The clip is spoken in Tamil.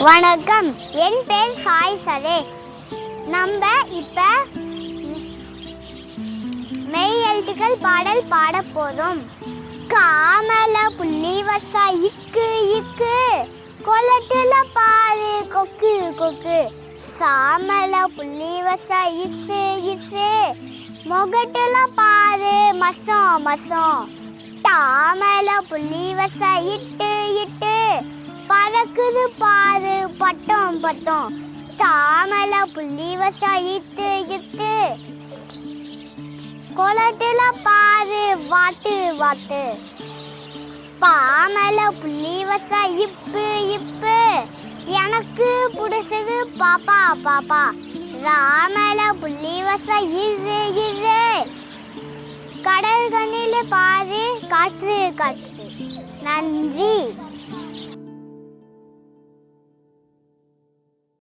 வணக்கம். என் பேர் சாய் சதேஷ். நம்ம இப்ப மெய் எழுத்துக்கள் பாடல் பாட போறோம். காமல புள்ளி வசா இக்கு இக்கு. கொலட்டுல பாரு கொக்கு கொக்கு. சாமல புள்ளி வசா இசு இசு. முகட்டுல பாரு மசம் மசம். தாமல புள்ளி வசா இட்டு இட்டு பறக்குது பாரு. பட்டம் பட்டம். தாமல புள்ளி வசாயித்து இட்டு இட்டு கொலட்டுல பாரு. வாட்டு வாட்டு. பாமல புள்ளி வசா இப்பு. இப்பு எனக்கு பிடிச்சது பாப்பா பாப்பா. ராமல புள்ளி வசா இரு இரு. கடல் கண்ணில பாரு. காற்று காற்று. நன்றி.